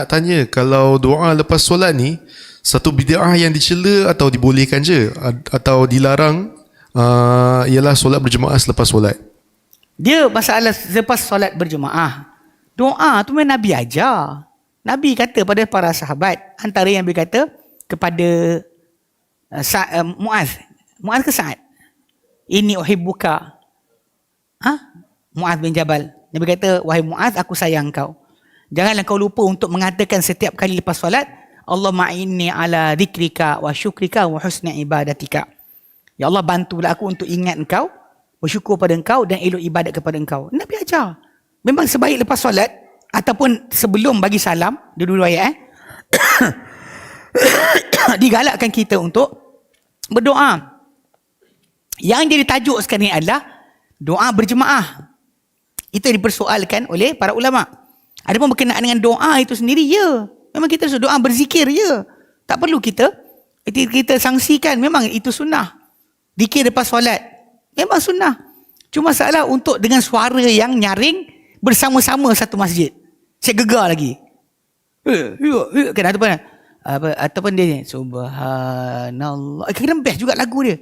Nak tanya kalau doa lepas solat ni satu bid'ah yang dicela atau dibolehkan je atau dilarang uh, ialah solat berjemaah selepas solat. Dia masalah lepas solat berjemaah. Doa tu memang Nabi ajar. Nabi kata pada para sahabat, antara yang berkata kepada uh, Sa- uh, Muaz. Muaz ke Sa'ad? Ini uhibbuka. Ha? Muaz bin Jabal. Nabi kata, wahai Muaz, aku sayang kau. Janganlah kau lupa untuk mengatakan setiap kali lepas solat, Allah ma'inni ala dhikrika wa syukrika wa husni ibadatika. Ya Allah bantulah aku untuk ingat engkau, bersyukur pada engkau dan elok ibadat kepada engkau. Nabi ajar. Memang sebaik lepas solat ataupun sebelum bagi salam, dua-dua ayat eh. digalakkan kita untuk berdoa. Yang jadi tajuk sekarang ni adalah doa berjemaah. Itu dipersoalkan oleh para ulama. Ada pun berkenaan dengan doa itu sendiri, ya. Memang kita suruh doa berzikir, ya. Tak perlu kita kita, sangsikan memang itu sunnah. Zikir lepas solat. Memang sunnah. Cuma salah untuk dengan suara yang nyaring bersama-sama satu masjid. Saya gegar lagi. Eh, ya, ya, kan ataupun apa ataupun dia ni subhanallah. Eh, Kira best juga lagu dia.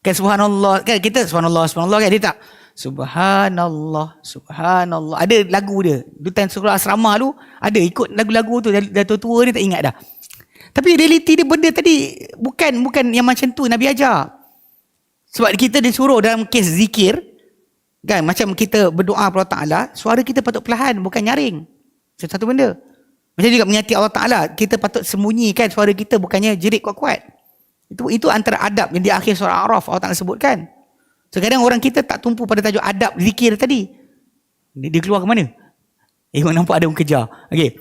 Kan subhanallah kan kita subhanallah subhanallah kan dia tak subhanallah subhanallah. Ada lagu dia. Dutan surah asrama tu ada ikut lagu-lagu tu. Dah, tua-tua ni tak ingat dah. Tapi realiti dia benda tadi bukan bukan yang macam tu Nabi ajar. Sebab kita disuruh dalam kes zikir kan macam kita berdoa kepada Allah Taala suara kita patut perlahan bukan nyaring. Satu benda. Macam juga menyati Allah Taala kita patut sembunyikan suara kita bukannya jerit kuat-kuat. Itu itu antara adab yang di akhir surah Araf Allah Taala sebutkan. Sekarang orang kita tak tumpu pada tajuk adab zikir tadi. Dia, dia keluar ke mana? Eh, orang nampak ada orang kejar. Okey.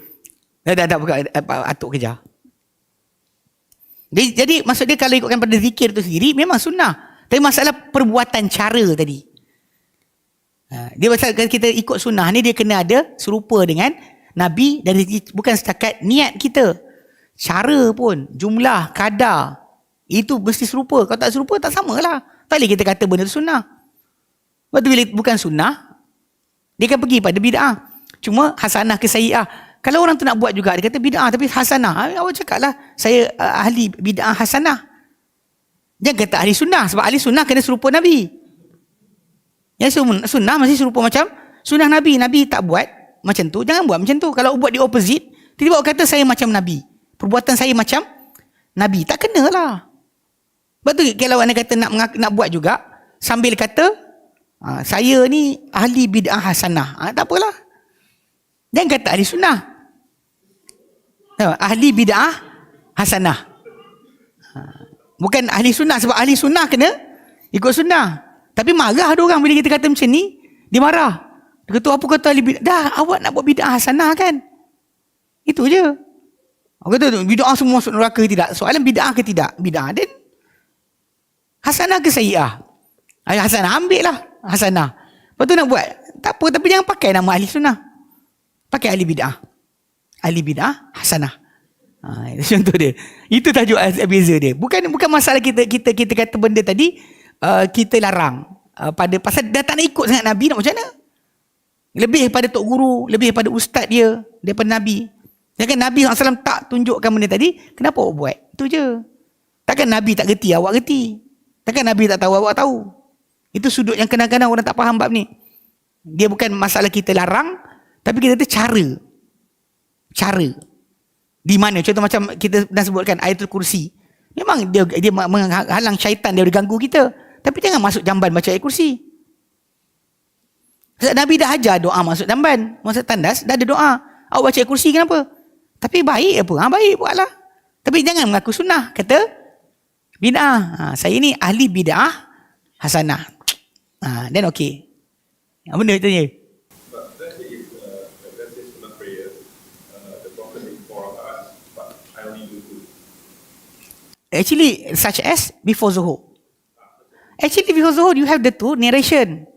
Dah dah buka apa atuk kejar. Jadi, jadi maksud dia kalau ikutkan pada zikir tu sendiri memang sunnah. Tapi masalah perbuatan cara tadi. Ha, dia pasal kalau kita ikut sunnah ni dia kena ada serupa dengan Nabi dan bukan setakat niat kita. Cara pun, jumlah, kadar, itu mesti serupa. Kalau tak serupa, tak sama lah. Tak boleh kita kata benda tu sunnah. Sebab tu bila bukan sunnah, dia akan pergi pada bid'ah. Cuma hasanah ke sayi'ah. Kalau orang tu nak buat juga, dia kata bid'ah tapi hasanah. Awak cakap lah, saya uh, ahli bid'ah hasanah. Jangan kata ahli sunnah. Sebab ahli sunnah kena serupa Nabi. Yang sunnah masih serupa macam sunnah Nabi. Nabi tak buat macam tu, jangan buat macam tu. Kalau buat di opposite, tiba-tiba kata saya macam Nabi. Perbuatan saya macam Nabi. Tak kena lah. Sebab tu kalau anda kata nak nak buat juga sambil kata ha, saya ni ahli bid'ah hasanah. Ha, tak apalah. Jangan kata ahli sunnah. Ahli bid'ah hasanah. Ha, bukan ahli sunnah sebab ahli sunnah kena ikut sunnah. Tapi marah ada orang bila kita kata macam ni, dia marah. Dia kata apa kata ahli bid'ah? Dah awak nak buat bid'ah hasanah kan? Itu je. Aku kata bid'ah semua masuk neraka ke tidak? Soalan bid'ah ke tidak? Bid'ah. Dan Hasanah ke sayi'ah? Hasanah ambil lah Hasanah. Lepas tu nak buat. Tak apa tapi jangan pakai nama ahli sunnah. Pakai ahli bid'ah. Ahli bid'ah Hasanah. Ha, itu contoh dia. Itu tajuk beza dia. Bukan bukan masalah kita kita kita kata benda tadi uh, kita larang uh, pada pasal dah tak nak ikut sangat Nabi nak macam mana? Lebih pada tok guru, lebih pada ustaz dia daripada Nabi. Jangan Nabi SAW tak tunjukkan benda tadi, kenapa awak buat? Itu je. Takkan Nabi tak gerti, awak gerti. Takkan Nabi tak tahu, awak tahu. Itu sudut yang kadang-kadang orang tak faham bab ni. Dia bukan masalah kita larang, tapi kita tu cara. Cara. Di mana? Contoh macam kita dah sebutkan ayatul kursi. Memang dia dia menghalang syaitan dia ganggu kita. Tapi jangan masuk jamban baca ayat kursi. Sebab Nabi dah ajar doa masuk jamban. Masuk tandas, dah ada doa. Awak baca ayat kursi kenapa? Tapi baik apa? Ha, baik buatlah. Tapi jangan mengaku sunnah. Kata, bid'ah. Ha, saya ni ahli bid'ah hasanah. Ha, then okay. Apa benda itu tanya? But let's say if, let's say sunnah prayer, the Prophet did four rakats, but I only do two. Actually, such as before Zuhur. Actually, before Zuhur, you have the two narration.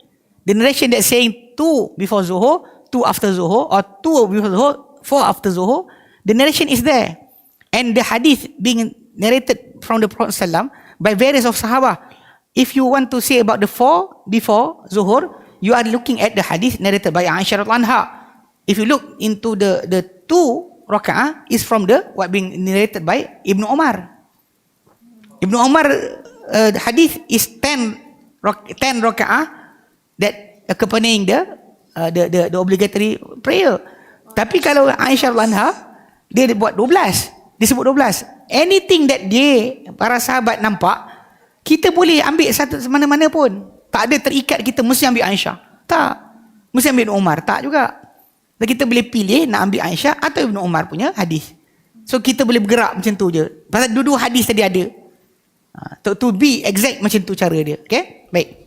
The narration that saying two before Zuhur, two after Zuhur, or two before Zuhur, four after Zuhur. The narration is there. And the hadith being narrated from the Prophet Sallam by various of Sahaba. If you want to say about the four before Zuhur, you are looking at the hadith narrated by Aisyah anha. if you look into the the two rakaat is from the what being narrated by Ibnu Umar. Ibnu Umar uh, hadith is 10 rak- 10 rakaat that accompanying the, uh, the the the obligatory prayer. Tapi kalau Aisyah anha dia buat 12. Dia sebut 12. Anything that dia para sahabat nampak kita boleh ambil satu mana-mana pun. Tak ada terikat kita mesti ambil Aisyah. Tak. Mesti ambil Umar. Tak juga. Dan kita boleh pilih nak ambil Aisyah atau Ibn Umar punya hadis. So kita boleh bergerak macam tu je. Pasal dua-dua hadis tadi ada. Ha, to, to be exact macam tu cara dia. Okay? Baik.